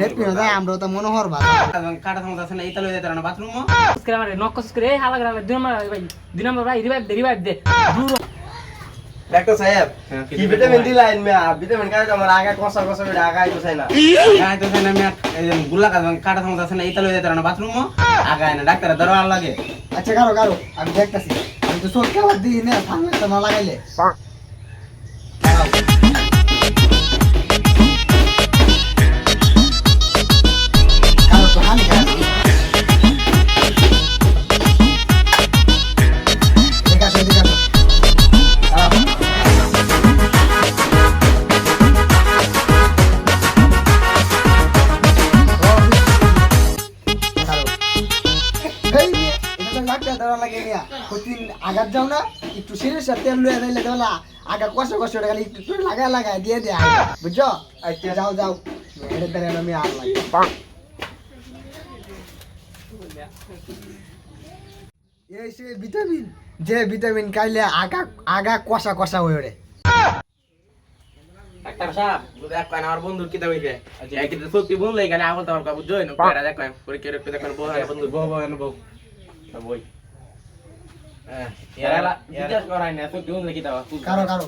Net পিনো যায় আমরা তো মনোহর ভালো কাটা সমস্যা আছে না ইতালো যেতে না বাথরুম করে আমার নক করে এই হালা গেলে দুই নম্বর ভাই? দুই নম্বর ভাই রিভাইভ দে রিভাইভ দে দূর ডাক্তার সাহেব হ্যাঁ, কি ভিটামিন দিলাইন মে ভিটামিন তো আমার আগা কষা কষা করে আগা আইতো চাই না গায় তো সেনা আমি গুলা কাটা সমস্যা আছে না না বাথরুম আগায় না ডাক্তার লাগে। আচ্ছা কারও কারও আমি দেখতাছি। আমি তো চোখ আবার দিই না সামনে তো না লাগাইলে। দেওয়া লাগে মিয়া। প্রতিদিন আঘাত যাও না একটু সিরিয়াস তেল লুয়ে দিলে দেওয়া না আগা কষ্ট কষ্ট করে খালি একটু করে লাগায় লাগায় দিয়ে আগা। বুঝছ? আচ্ছা যাও যাও এটা দেন আমি আর লাগে। এই সে ভিটামিন যে ভিটামিন খাইলে আগা আগা কষা কষা হয়ে ওঠে। ডাক্তার সাহেব যদি এক আমার বন্ধুর কিতা হইছে এই কিতা সত্যি বন্ধু এখানে আগল তোমার কাবু জয় না দেখ পরে পেতে কোন বউ বন্ধু বউ বউ। বউ বই হ্যাঁ এরা জিজ্ঞাসা করাই না সত্যি বন্ধু কিতা কারও কারও।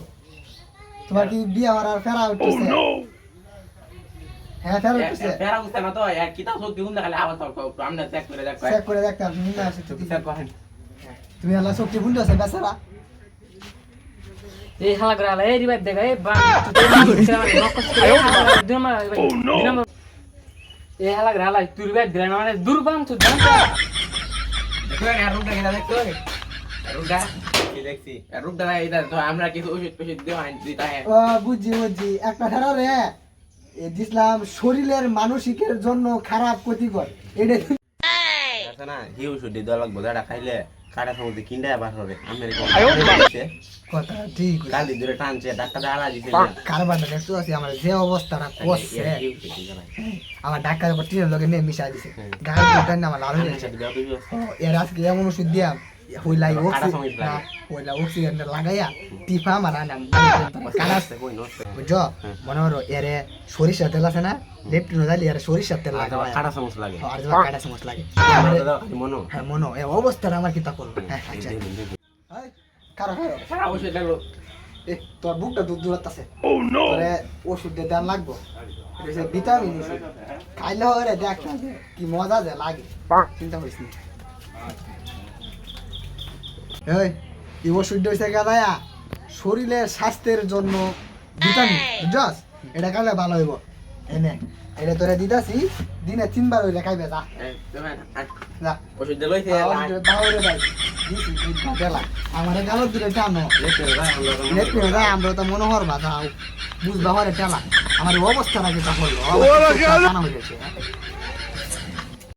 তোমার কি বিয়ে হওয়ার ফেরা উঠতেছে? হ্যাঁ ফেরা উঠতেছে? পেরা বুঝতে না তো এক কিতা সত্যি বন্ধু খালি আবার তোর কাবু আমরা চেক করে দেখ। চেক করে দেখতে আপনি নিয়ে আসে তো। বিচার করেন তুমি আল্লাহ শক্তি বুঝতে আছে বেচারা। এই হালা গেলে এই রিভাইভ দে এই বা করে এই হালা গেলে এই হালা গেলে তুই রিভাইভ দিলে না মানে দুর্বাং তুই দেখো না রুমটা কিতা দেখছ আমরা কিছু ওষুধ হ্যাঁ বুঝছি বুঝছি। রে শরীরের মানসিকের জন্য খারাপ ক্ষতিকর। এটা না হি ওষুধ দেওয়া লাগবে যেটা খাইলে কাটা সমুদ্রে কিনতে বার হবে কথা ঠিক গালি দূরে টানছে ডাক্তার আলা দিছে কারবারটা দেখতে আছি আমার যে অবস্থাটা করছে। আমার ডাক্তার উপর টিনের লগে নিয়ে মিশাই দিছে। গায়ে আমার লাল হয়ে যাচ্ছে ও, এর আজকে এমন ওষুধ দিয়া হইলাই। হইলা অক্সিজেন লাগাইয়া আনাম কানা বুঝছ? মনে করো এরে সরিষার তেল আছে না? লেপটিনো জালি এর সরিষার তেল লাগে। কাটা সমস্যা লাগে। আর যা কাটা চামচ লাগে। মনো। হ্যাঁ মনো। এই অবস্থাটা আমার কিতা করব? হ্যাঁ আচ্ছা। কারও কারও? সারা লাগল এ তোর বুকটা দূর দূর আছে তোরে ওষুধ দিয়ে দেন লাগবো। এটা ভিটামিন ওষুধ। খাইলে হবে দেখ। কি মজা যে লাগে। চিন্তা করিস না। এই হচ্ছে গাদায়া শরীরের স্বাস্থ্যের জন্য ভিটামিন। বুঝছস? এটা ভালো হইব। এনে এটা তোরে দিতাছি দিনে তিনবার হইলে খাইবে যা। যা। ওষুধ দিল বাউরে ভাই। আমারে গালত আমরা তো মনোহর বাধা বুঝবা হরে টেলা আমার অবস্থা হয়ে গেছে